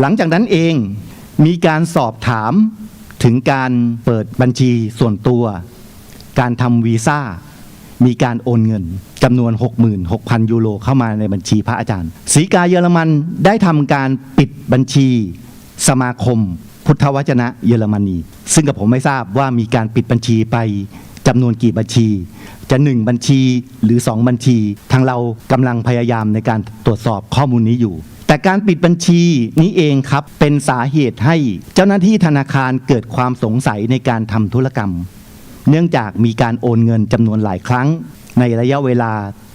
หลังจากนั้นเองมีการสอบถามถึงการเปิดบัญชีส่วนตัว การทำวีซ่า มีการโอนเงินจำนวน 66,000 ยูโรเข้ามาในบัญชีพระอาจารย์ศีกาเยอรมันได้ทำการปิดบัญชีสมาคม พุทธวจนะเยอรมนี ซึ่งกับผมไม่ทราบว่ามีการปิดบัญชีไปจำนวนกี่บัญชี จะหนึ่งบัญชีหรือสองบัญชี ทางเรากำลังพยายามในการตรวจสอบข้อมูลนี้อยู่ แต่การปิดบัญชีนี้เองครับเป็นสาเหตุให้เจ้าหน้าที่ธนาคารเกิดความสงสัยในการทำธุรกรรม เนื่องจากมีการโอนเงินจำนวนหลายครั้ง ในระยะเวลา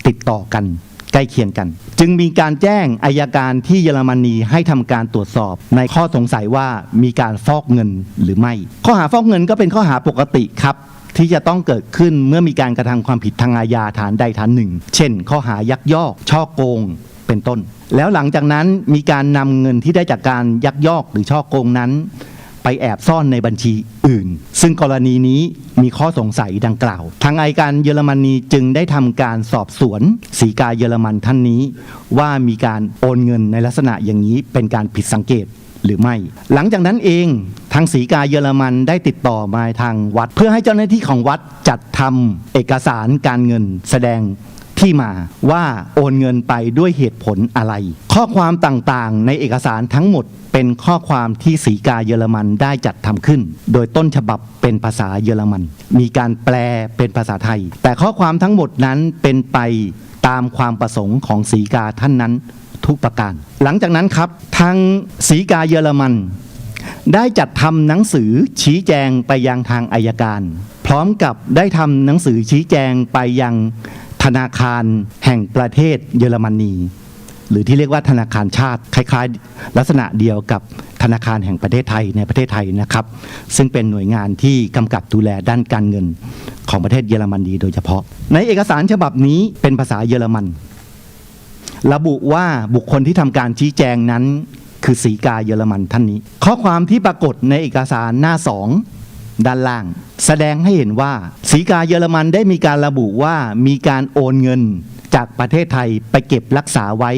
ติดต่อกัน ใกล้เคียงกัน จึงมีการแจ้งอายการที่เยอรมนีให้ทำการตรวจสอบ ในข้อสงสัยว่ามีการฟอกเงินหรือไม่ ข้อหาฟอกเงินก็เป็นข้อหาปกติครับที่จะต้องเกิดขึ้นเมื่อมีการกระทำความผิดทางอาญาฐานใดฐานหนึ่ง เช่น ข้อหายักยอก ช่อโกง เป็นต้น แล้วหลังจากนั้นมีการนำเงินที่ได้จากการยักยอกหรือช่อโกงนั้น ไปแอบซ่อนในบัญชีอื่น ซึ่งกรณีนี้มีข้อสงสัยดังกล่าว ทางอัยการเยอรมนีจึงได้ทำการสอบสวนสีกาเยอรมันท่านนี้ ว่ามีการโอนเงินในลักษณะอย่างนี้เป็นการผิดสังเกตหรือไม่ หลังจากนั้นเองทางสีกาเยอรมันได้ติดต่อมาทางวัด เพื่อให้เจ้าหน้าที่ของวัดจัดทำเอกสารการเงินแสดง ที่มาว่าโอนเงินไปด้วยเหตุผลอะไร ข้อความต่างๆ ในเอกสารทั้งหมดเป็นข้อความที่สีกาเยอรมันได้จัดทำขึ้น โดยต้นฉบับเป็นภาษาเยอรมัน มีการแปลเป็นภาษาไทย แต่ข้อความทั้งหมดนั้นเป็นไปตามความประสงค์ของสีกาท่านนั้นทุกประการ หลังจากนั้นครับทางสีกาเยอรมัน ได้จัดทำหนังสือชี้แจงไปยังทางอายการ พร้อมกับได้ทำหนังสือชี้แจงไปยัง ธนาคารแห่งประเทศเยอรมนีหรือที่เรียกว่าธนาคารชาติคล้ายๆ ลักษณะเดียวกับธนาคารแห่งประเทศไทยในประเทศไทยนะครับ ซึ่งเป็นหน่วยงานที่กำกับดูแลด้านการเงินของประเทศเยอรมนีโดยเฉพาะ ในเอกสารฉบับนี้เป็นภาษาเยอรมัน ระบุว่าบุคคลที่ทำการชี้แจงนั้น คือสีกาเยอรมันท่านนี้ ข้อความที่ปรากฏในเอกสารหน้าสอง ด้านล่าง แสดงให้เห็นว่าสีกาเยอรมันได้มีการระบุว่ามีการโอนเงินจากประเทศไทยไปเก็บรักษาไว้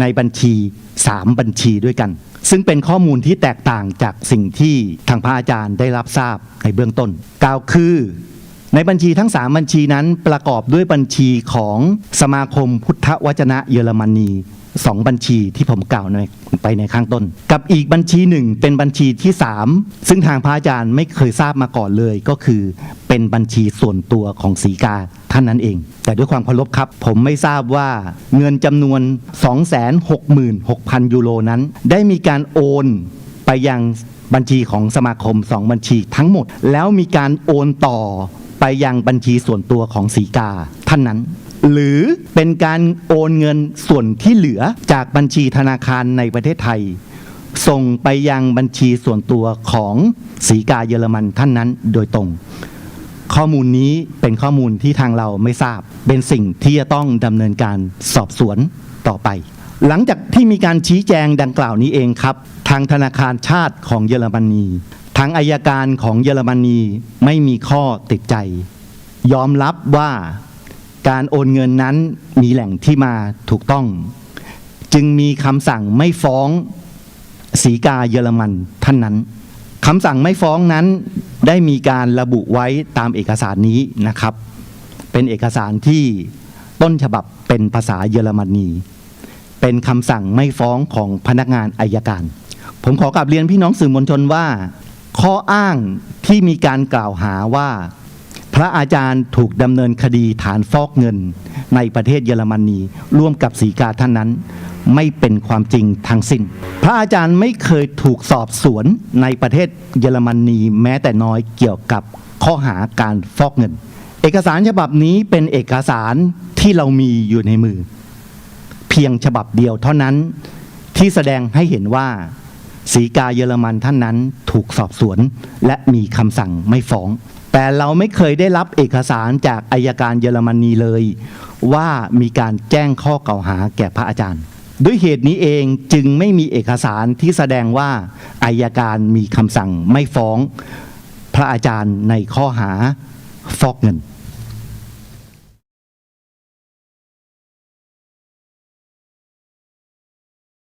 ในบัญชี 3 บัญชีด้วยกัน ซึ่งเป็นข้อมูลที่แตกต่างจากสิ่งที่ทางพระอาจารย์ได้รับทราบในเบื้องต้น กล่าวคือ ในบัญชีทั้ง 3 บัญชีนั้นประกอบด้วยบัญชีของสมาคมพุทธวจนะเยอรมนี สองบัญชีที่ผมกล่าวไปในข้างต้น กับอีกบัญชีหนึ่งเป็นบัญชีที่ 3 ซึ่งทางพระอาจารย์ไม่เคยทราบมาก่อนเลย ก็คือเป็นบัญชีส่วนตัวของสีกาท่านนั้นเอง แต่ด้วยความเคารพครับ ผมไม่ทราบว่าเงินจำนวน 266,000 ยูโรนั้น ได้มีการโอนไปยังบัญชีของสมาคม 2 บัญชีทั้งหมด แล้วมีการโอนต่อไปยังบัญชีส่วนตัวของสีกาท่านนั้น หรือเป็นการโอนเงินส่วนที่เหลือจากบัญชีธนาคารในประเทศไทย ส่งไปยังบัญชีส่วนตัวของสีกาเยอรมันท่านนั้นโดยตรง ข้อมูลนี้เป็นข้อมูลที่ทางเราไม่ทราบ เป็นสิ่งที่จะต้องดำเนินการสอบสวนต่อไป หลังจากที่มีการชี้แจงดังกล่าวนี้เองครับ ทางธนาคารชาติของเยอรมนีทางอายการของเยอรมนีไม่มีข้อติดใจ ยอมรับว่า การโอนเงินนั้นมีแหล่งที่มาถูกต้อง จึงมีคำสั่งไม่ฟ้องสีกาเยอรมันท่านนั้นคำสั่งไม่ฟ้องนั้นได้มีการระบุไว้ตามเอกสารนี้นะครับ เป็นเอกสารที่ต้นฉบับเป็นภาษาเยอรมนี เป็นคำสั่งไม่ฟ้องของพนักงานอายการ ผมขอกลับเรียนพี่น้องสื่อมวลชนว่า ข้ออ้างที่มีการกล่าวหาว่า พระอาจารย์ถูกดำเนินคดีฐานฟอกเงินในประเทศเยอรมนีร่วมกับสีกาท่านนั้น ไม่เป็นความจริงทั้งสิ้น พระอาจารย์ไม่เคยถูกสอบสวนในประเทศเยอรมนีแม้แต่น้อยเกี่ยวกับข้อหาการฟอกเงิน เอกสารฉบับนี้เป็นเอกสารที่เรามีอยู่ในมือ เพียงฉบับเดียวเท่านั้นที่แสดงให้เห็นว่าสีกาเยอรมันท่านนั้นถูกสอบสวน และมีคำสั่งไม่ฟ้อง แต่เราไม่เคยได้รับเอกสารจากอายการเยอรมนีเลย ว่ามีการแจ้งข้อกล่าวหาแก่พระอาจารย์ ด้วยเหตุนี้เองจึงไม่มีเอกสารที่แสดงว่าอายการมีคำสั่งไม่ฟ้อง พระอาจารย์ในข้อหาฟอกเงิน